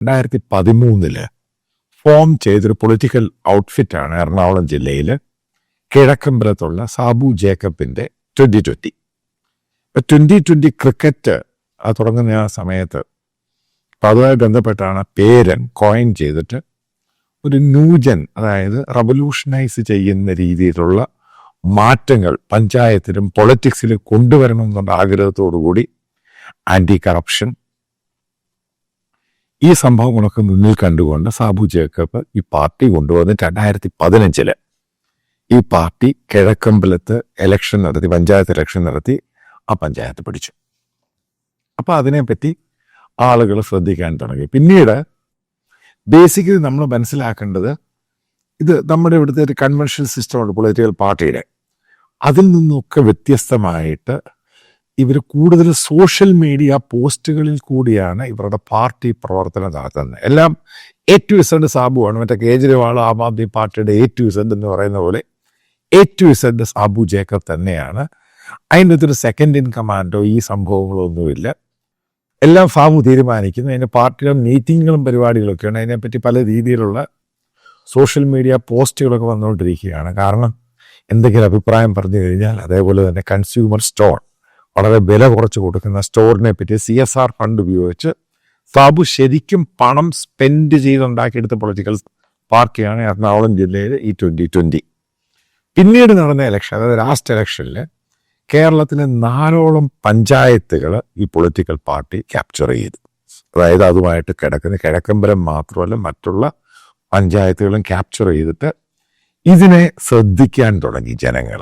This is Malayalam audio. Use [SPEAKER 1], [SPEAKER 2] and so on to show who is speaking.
[SPEAKER 1] രണ്ടായിരത്തി പതിമൂന്നിൽ ഫോം ചെയ്തൊരു പൊളിറ്റിക്കൽ ഔട്ട്ഫിറ്റാണ് എറണാകുളം ജില്ലയിൽ കിഴക്കമ്പലത്തുള്ള സാബു ജേക്കബിന്റെ ട്വന്റി ട്വന്റി ഇപ്പം ട്വന്റി ട്വന്റി ക്രിക്കറ്റ് തുടങ്ങുന്ന ആ സമയത്ത് അപ്പം അതുമായി ബന്ധപ്പെട്ടാണ് പേരൻ കോയിൻ ചെയ്തിട്ട് ഒരു ന്യൂജൻ അതായത് റവല്യൂഷനൈസ് ചെയ്യുന്ന രീതിയിലുള്ള മാറ്റങ്ങൾ പഞ്ചായത്തിലും പൊളിറ്റിക്സിലും കൊണ്ടുവരണമെന്നുള്ള ആഗ്രഹത്തോടു കൂടി ആന്റി കറപ്ഷൻ ഈ സംഭവങ്ങളൊക്കെ മുന്നിൽ കണ്ടുകൊണ്ട് സാബു ജേക്കബ് ഈ പാർട്ടി കൊണ്ടുവന്ന് രണ്ടായിരത്തി പതിനഞ്ചിൽ ഈ പാർട്ടി കിഴക്കമ്പലത്ത് എലക്ഷൻ നടത്തി പഞ്ചായത്ത് ഇലക്ഷൻ നടത്തി ആ പഞ്ചായത്ത് പിടിച്ചു. അപ്പൊ അതിനെപ്പറ്റി ആളുകൾ ശ്രദ്ധിക്കാൻ തുടങ്ങി. പിന്നീട് ബേസിക്കലി നമ്മൾ മനസ്സിലാക്കേണ്ടത് ഇത് നമ്മുടെ ഇവിടുത്തെ ഒരു കൺവെൻഷൻ സിസ്റ്റമുണ്ട് പൊളിറ്റിക്കൽ പാർട്ടിയുടെ അതിൽ നിന്നൊക്കെ വ്യത്യസ്തമായിട്ട് ഇവർ കൂടുതൽ സോഷ്യൽ മീഡിയ പോസ്റ്റുകളിൽ കൂടിയാണ് ഇവരുടെ പാർട്ടി പ്രവർത്തനം നടത്തുന്നത്. എല്ലാം എ ടു ഇസഡ് സാബുവാണ്. മറ്റേ കേജ്രിവാൾ ആം ആദ്മി പാർട്ടിയുടെ എ ടു ഇസഡ് എന്ന് പറയുന്ന പോലെ A to Z Sabu Jacob തന്നെയാണ്. അതിന്റെ അകത്തൊരു സെക്കൻഡ് ഇൻ കമാൻഡോ ഈ സംഭവങ്ങളൊന്നുമില്ല എല്ലാം ഫാമു തീരുമാനിക്കുന്നു. അതിന്റെ പാർട്ടിയുടെ മീറ്റിങ്ങുകളും പരിപാടികളൊക്കെയാണ്. അതിനെപ്പറ്റി പല രീതിയിലുള്ള സോഷ്യൽ മീഡിയ പോസ്റ്റുകളൊക്കെ വന്നുകൊണ്ടിരിക്കുകയാണ്. കാരണം എന്തെങ്കിലും അഭിപ്രായം പറഞ്ഞു കഴിഞ്ഞാൽ അതേപോലെ തന്നെ കൺസ്യൂമർ സ്റ്റോർ വളരെ വില കുറച്ച് കൊടുക്കുന്ന സ്റ്റോറിനെ പറ്റി സി എസ് ആർ ഫണ്ട് ഉപയോഗിച്ച് സാബു ശരിക്കും പണം സ്പെൻഡ് ചെയ്തുണ്ടാക്കിയെടുത്ത പൊളിറ്റിക്കൽ പാർട്ടിയാണ് എറണാകുളം ജില്ലയിൽ ഈ ട്വന്റി ട്വന്റി പിന്നീട് നടന്ന ഇലക്ഷൻ അതായത് ലാസ്റ്റ് ഇലക്ഷനിൽ കേരളത്തിലെ നാലോളം പഞ്ചായത്തുകൾ ഈ പൊളിറ്റിക്കൽ പാർട്ടി ക്യാപ്ചർ ചെയ്തു. അതായത് അതുമായിട്ട് കിടക്കുന്ന കിഴക്കമ്പലം മാത്രമല്ല മറ്റുള്ള പഞ്ചായത്തുകളും ക്യാപ്ചർ ചെയ്തിട്ട് ഇതിനെ ശ്രദ്ധിക്കാൻ തുടങ്ങി ജനങ്ങൾ